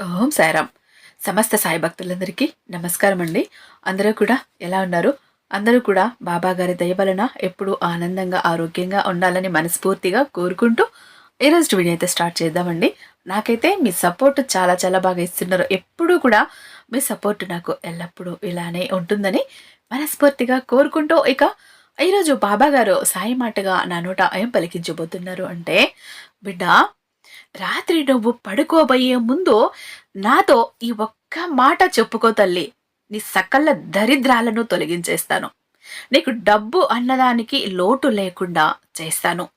ఓం సాయిరామ్. సమస్త సాయి భక్తులందరికీ నమస్కారం అండి అందరూ కూడా ఎలా ఉన్నారు? అందరూ కూడా బాబా గారి దయ వలన ఎప్పుడూ ఆనందంగా ఆరోగ్యంగా ఉండాలని మనస్ఫూర్తిగా కోరుకుంటూ ఈరోజు వీడియో అయితే స్టార్ట్ చేద్దామండి. నాకైతే మీ సపోర్ట్ చాలా చాలా బాగా ఇస్తున్నారు. ఎప్పుడూ కూడా మీ సపోర్ట్ నాకు ఎల్లప్పుడూ ఇలానే ఉంటుందని మనస్ఫూర్తిగా కోరుకుంటూ ఇక ఈరోజు బాబా గారు సాయి మాటగా నా నోట ఏం పలికించబోతున్నారు అంటే బిడ్డ రాత్రి నువ్వు పడుకోబోయే ముందు నాతో ఈ ఒక్క మాట చెప్పుకో తల్లి. నీ సకల దరిద్రాలను తొలగించేస్తాను. నీకు డబ్బు అన్నదానికి లోటు లేకుండా చేస్తాను.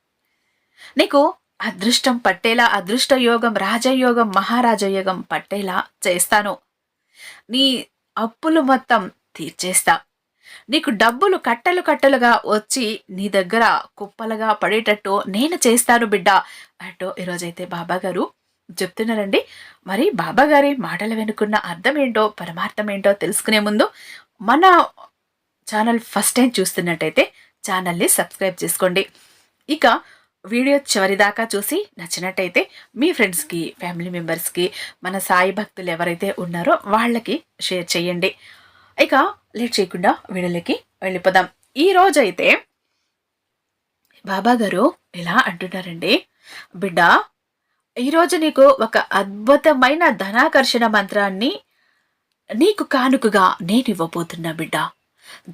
నీకు అదృష్టం పట్టేలా అదృష్ట యోగం రాజయోగం మహారాజయోగం పట్టేలా చేస్తాను. నీ అప్పులు మొత్తం తీర్చేస్తా. నీకు డబ్బులు కట్టలు కట్టలుగా వచ్చి నీ దగ్గర కుప్పలుగా పడేటట్టు నేను చేస్తాను బిడ్డ అంటూ ఈరోజైతే బాబా గారు చెప్తున్నారండి. మరి బాబా గారి మాటలు వెనుకున్న అర్థం ఏంటో పరమార్థం ఏంటో తెలుసుకునే ముందు మన ఛానల్ ఫస్ట్ టైం చూస్తున్నట్టయితే ఛానల్ని సబ్స్క్రైబ్ చేసుకోండి. ఇక వీడియో చివరిదాకా చూసి నచ్చినట్టయితే మీ ఫ్రెండ్స్కి ఫ్యామిలీ మెంబర్స్కి మన సాయి భక్తులు ఎవరైతే ఉన్నారో వాళ్ళకి షేర్ చేయండి. ఇక లేట్ చేయకుండా వీడియోలోకి వెళ్ళిపోదాం. ఈ రోజైతే బాబా గారు ఎలా అంటున్నారండి బిడ్డ ఈరోజు నీకు ఒక అద్భుతమైన ధనాకర్షణ మంత్రాన్ని నీకు కానుకగా నేను ఇవ్వబోతున్నా బిడ్డ.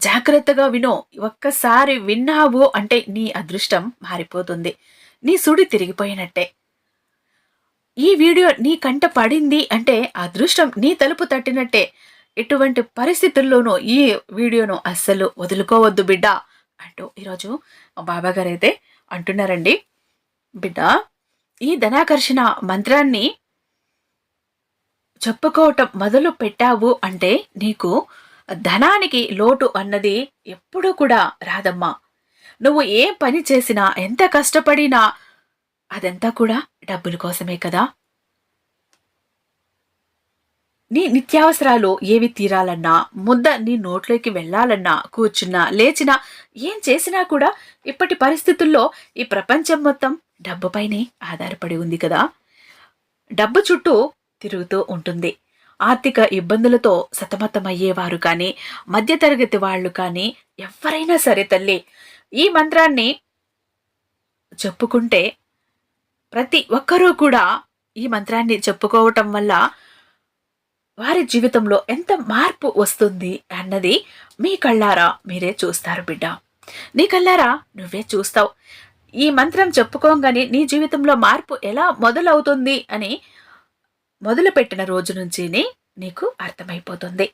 జాగ్రత్తగా వినో ఒక్కసారి విన్నావు అంటే నీ అదృష్టం మారిపోతుంది. నీ సుడి తిరిగిపోయినట్టే. ఈ వీడియో నీ కంట పడింది అంటే అదృష్టం నీ తలుపు తట్టినట్టే. ఎటువంటి పరిస్థితుల్లోనూ ఈ వీడియోను అస్సలు వదులుకోవద్దు బిడ్డ అంటూ ఈరోజు బాబా గారు అయితే అంటున్నారండి. బిడ్డ ఈ ధనాకర్షణ మంత్రాన్ని చెప్పుకోవటం మొదలు పెట్టావు అంటే నీకు ధనానికి లోటు అన్నది ఎప్పుడూ కూడా రాదమ్మా. నువ్వు ఏ పని చేసినా ఎంత కష్టపడినా అదంతా కూడా డబ్బుల కోసమే కదా. నీ నిత్యావసరాలు ఏవి తీరాలన్నా ముద్ద నీ నోట్లోకి వెళ్ళాలన్నా కూర్చున్నా లేచినా ఏం చేసినా కూడా ఇప్పటి పరిస్థితుల్లో ఈ ప్రపంచం మొత్తం డబ్బుపైనే ఆధారపడి ఉంది కదా. డబ్బు చుట్టూ తిరుగుతూ ఉంటుంది. ఆర్థిక ఇబ్బందులతో సతమతమయ్యేవారు కానీ మధ్యతరగతి వాళ్ళు కానీ ఎవరైనా సరే తల్లి ఈ మంత్రాన్ని చెప్పుకుంటే ప్రతి ఒక్కరూ కూడా ఈ మంత్రాన్ని చెప్పుకోవటం వల్ల వారి జీవితంలో ఎంత మార్పు వస్తుంది అన్నది మీ కళ్ళారా మీరే చూస్తారు బిడ్డ. నీ కళ్ళారా? నువ్వే చూస్తావు. ఈ మంత్రం చెప్పుకోగానే నీ జీవితంలో మార్పు ఎలా మొదలవుతుంది అని మొదలుపెట్టిన రోజు నుంచినే నీకు అర్థమైపోతుంది.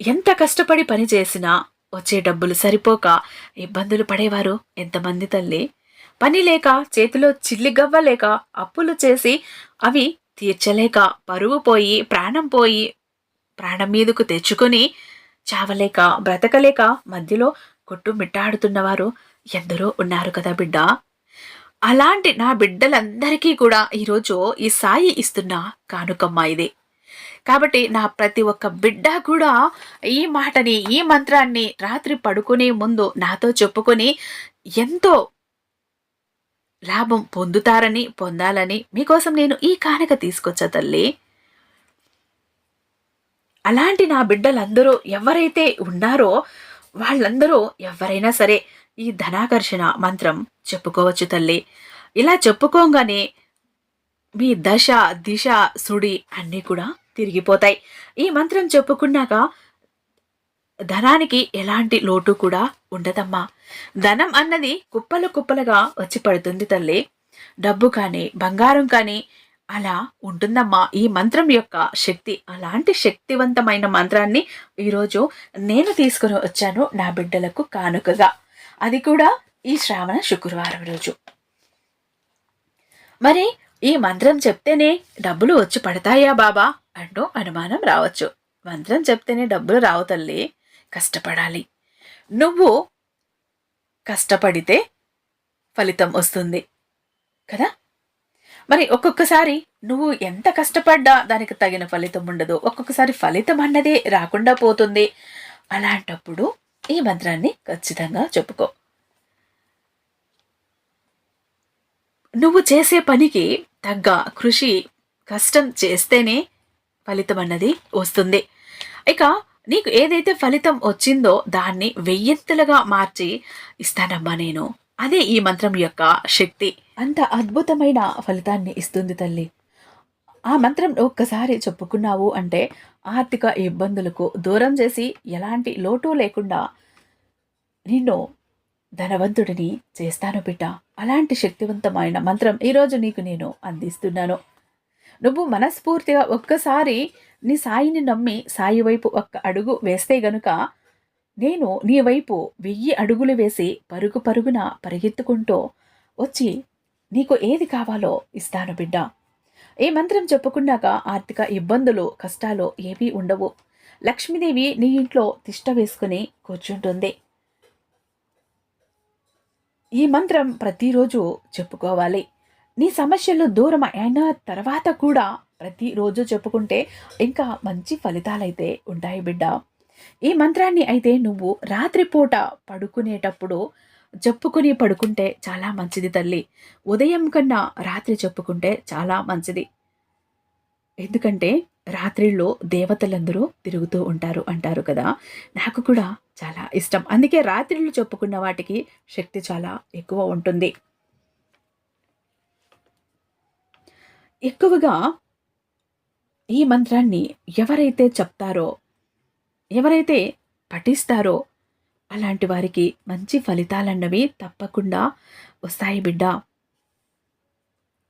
ఎంత కష్టపడి పని చేసినా వచ్చే డబ్బులు సరిపోక ఇబ్బందులు పడేవారు ఎంతమంది తల్లి? పని లేక చేతిలో చిల్లిగవ్వ లేక అప్పులు చేసి అవి తీర్చలేక పరువు పోయి ప్రాణం పోయి ప్రాణం మీదకు తెచ్చుకొని చావలేక బ్రతకలేక మధ్యలో కొట్టుమిట్టాడుతున్నవారు ఎందరో ఉన్నారు కదా బిడ్డ. అలాంటి నా బిడ్డలందరికీ కూడా ఈరోజు ఈ సాయి ఇస్తున్న కానుకమ్మ ఇది. కాబట్టి నా ప్రతి ఒక్క బిడ్డ కూడా ఈ మాటని ఈ మంత్రాన్ని రాత్రి పడుకునే ముందు నాతో చెప్పుకొని ఎంతో లాభం పొందుతారని పొందాలని మీకోసం నేను ఈ కానుక తీసుకొచ్చా తల్లి? అలాంటి నా బిడ్డలందరూ ఎవరైతే ఉన్నారో వాళ్ళందరూ ఎవరైనా సరే ఈ ధనాకర్షణ మంత్రం చెప్పుకోవచ్చు తల్లి. ఇలా చెప్పుకోగానే మీ దశ దిశ సుడి అన్నీ కూడా తిరిగిపోతాయి. ఈ మంత్రం చెప్పుకున్నాక ధనానికి ఎలాంటి లోటు కూడా ఉండదమ్మా. ధనం అన్నది కుప్పలు కుప్పలుగా వచ్చి పడుతుంది తల్లి. డబ్బు కానీ బంగారం కానీ అలా ఉంటుందమ్మా. ఈ మంత్రం యొక్క శక్తి అలాంటి శక్తివంతమైన మంత్రాన్ని ఈరోజు నేను తీసుకుని వచ్చాను నా బిడ్డలకు కానుకగా. అది కూడా ఈ శ్రావణ శుక్రవారం రోజు. మరి ఈ మంత్రం చెప్తేనే డబ్బులు వచ్చి పడతాయా బాబా? అంటూ అనుమానం రావచ్చు. మంత్రం చెప్తేనే డబ్బులు రావు తల్లి. కష్టపడాలి. నువ్వు కష్టపడితే ఫలితం వస్తుంది. కదా? మరి ఒక్కొక్కసారి నువ్వు ఎంత కష్టపడ్డా దానికి తగిన ఫలితం ఉండదు. ఒక్కొక్కసారి ఫలితం అన్నదే రాకుండా పోతుంది. అలాంటప్పుడు ఈ మంత్రాన్ని ఖచ్చితంగా చెప్పుకో. నువ్వు చేసే పనికి తగ్గ కృషి కష్టం చేస్తేనే ఫలితం అన్నది వస్తుంది. ఇక నీకు ఏదైతే ఫలితం వచ్చిందో దాన్ని వెయ్యంతులుగా మార్చి ఇస్తానమ్మా నేను. అదే ఈ మంత్రం యొక్క శక్తి. అంత అద్భుతమైన ఫలితాన్ని ఇస్తుంది తల్లి. ఆ మంత్రం ఒక్కసారి చెప్పుకున్నావు అంటే ఆర్థిక ఇబ్బందులకు దూరం చేసి ఎలాంటి లోటు లేకుండా నిన్ను ధనవంతుడిని చేస్తాను బిడ్డ. అలాంటి శక్తివంతమైన మంత్రం ఈరోజు నీకు నేను అందిస్తున్నాను. నువ్వు మనస్ఫూర్తిగా ఒక్కసారి నీ సాయిని నమ్మి సాయి వైపు ఒక్క అడుగు వేస్తే గనుక నేను నీ వైపు వెయ్యి అడుగులు వేసి పరుగు పరుగున పరిగెత్తుకుంటూ వచ్చి నీకు ఏది కావాలో ఇస్తాను బిడ్డ. ఈ మంత్రం చెప్పుకున్నాక ఆర్థిక ఇబ్బందులు కష్టాలు ఏవీ ఉండవు. లక్ష్మీదేవి నీ ఇంట్లో తిష్ట వేసుకుని కూర్చుంటుంది. ఈ మంత్రం ప్రతిరోజు చెప్పుకోవాలి. నీ సమస్యలు దూరం అయిన తర్వాత కూడా ప్రతిరోజు చెప్పుకుంటే ఇంకా మంచి ఫలితాలైతే ఉంటాయి బిడ్డ. ఈ మంత్రాన్ని అయితే నువ్వు రాత్రిపూట పడుకునేటప్పుడు చెప్పుకుని పడుకుంటే చాలా మంచిది తల్లి. ఉదయం కన్నా రాత్రి చెప్పుకుంటే చాలా మంచిది. ఎందుకంటే రాత్రిలో దేవతలందరూ తిరుగుతూ ఉంటారు అంటారు కదా. నాకు కూడా చాలా ఇష్టం. అందుకే రాత్రిళ్ళు చెప్పుకున్న వాటికి శక్తి చాలా ఎక్కువ ఉంటుంది. ఎక్కువగా ఈ మంత్రాన్ని ఎవరైతే చెప్తారో ఎవరైతే పఠిస్తారో అలాంటి వారికి మంచి ఫలితాలన్నవి తప్పకుండా వస్తాయి బిడ్డ.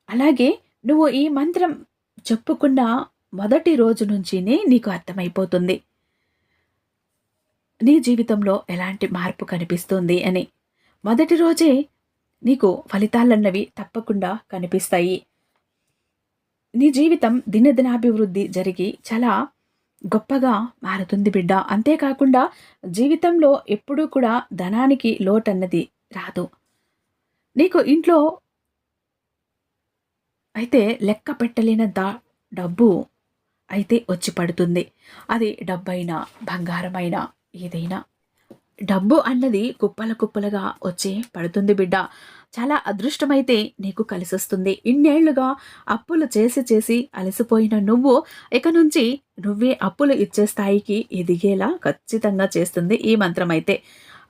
అలాగే నువ్వు ఈ మంత్రం చెప్పుకున్న మొదటి రోజు నుంచినే నీకు అర్థమైపోతుంది. నీ జీవితంలో ఎలాంటి మార్పు కనిపిస్తుంది అని. మొదటి రోజే నీకు ఫలితాలన్నవి తప్పకుండా కనిపిస్తాయి. నీ జీవితం దినదినాభివృద్ధి జరిగి చాలా గొప్పగా మారుతుంది బిడ్డ. అంతేకాకుండా జీవితంలో ఎప్పుడూ కూడా ధనానికి లోటన్నది రాదు. నీకు ఇంట్లో అయితే లెక్క పెట్టలేనంత డబ్బు అయితే వచ్చి పడుతుంది. అది డబ్బైనా బంగారమైనా ఏదైనా. డబ్బు అన్నది కుప్పల కుప్పలుగా వచ్చి పడుతుంది బిడ్డ. చాలా అదృష్టమైతే నీకు కలిసొస్తుంది. ఇన్నేళ్ళుగా అప్పులు చేసి చేసి అలసిపోయిన నువ్వు ఇక నుంచి నువ్వే అప్పులు ఇచ్చే స్థాయికి ఎదిగేలా ఖచ్చితంగా చేస్తుంది ఈ మంత్రం అయితే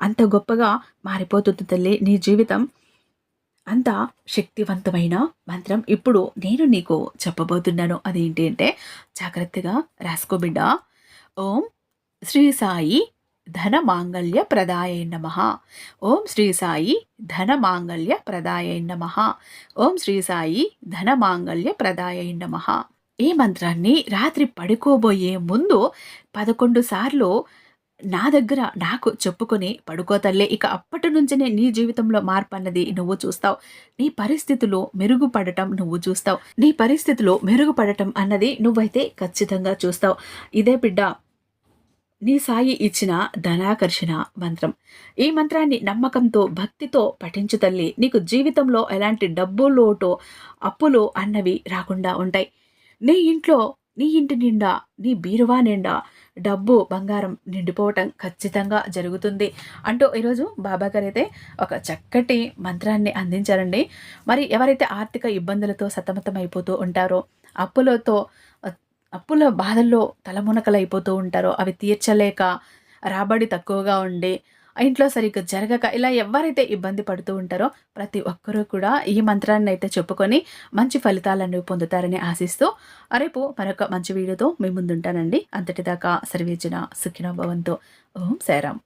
అంత గొప్పగా మారిపోతుంది తల్లి నీ జీవితం. అంత శక్తివంతమైన మంత్రం ఇప్పుడు నేను నీకు చెప్పబోతున్నాను. అదేంటి అంటే జాగ్రత్తగా రాసుకో బిడ్డ. ఓం శ్రీ సాయి ధన మాంగళ్య ప్రదాయ నమ. ఓం శ్రీ సాయి ధన మాంగళ్య ప్రదాయ నమ. ఓం శ్రీ సాయి ధన మాంగళ్య ప్రదాయ నమ. ఈ మంత్రాన్ని రాత్రి పడుకోబోయే ముందు పదకొండు సార్లు నా దగ్గర నాకు చెప్పుకొని పడుకోతల్లే ఇక అప్పటి నుంచినే నీ జీవితంలో మార్పు అన్నది నువ్వు చూస్తావు. నీ పరిస్థితులు మెరుగుపడటం నువ్వు చూస్తావు. నీ పరిస్థితులు మెరుగుపడటం అన్నది నువ్వైతే ఖచ్చితంగా చూస్తావు. ఇదే బిడ్డ నీ సాయి ఇచ్చిన ధనాకర్షణ మంత్రం. ఈ మంత్రాన్ని నమ్మకంతో భక్తితో పఠించు తల్లి. నీకు జీవితంలో ఎలాంటి డబ్బు లోటు అప్పులు అన్నవి రాకుండా ఉంటాయి. నీ ఇంట్లో నీ ఇంటి నిండా నీ బీరువా నిండా డబ్బు బంగారం నిండిపోవటం ఖచ్చితంగా జరుగుతుంది. అంటూ ఈరోజు బాబా గారు అయితే ఒక చక్కటి మంత్రాన్ని అందించారండి. మరి ఎవరైతే ఆర్థిక ఇబ్బందులతో సతమతం అయిపోతూ ఉంటారో అప్పులతో అప్పుల బాధల్లో తలమునకలైపోతూ ఉంటారో అవి తీర్చలేక రాబడి తక్కువగా ఉండి ఇంట్లో సరిగ్గా జరగక ఇలా ఎవరైతే ఇబ్బంది పడుతూ ఉంటారో ప్రతి ఒక్కరూ కూడా ఈ మంత్రాన్ని అయితే చెప్పుకొని మంచి ఫలితాలను పొందుతారని ఆశిస్తూ రేపు మరొక మంచి వీడియోతో మీ ముందుంటానండి. అంతటిదాకా సర్వేజన సుఖినో భవంతో. ఓం శారామ్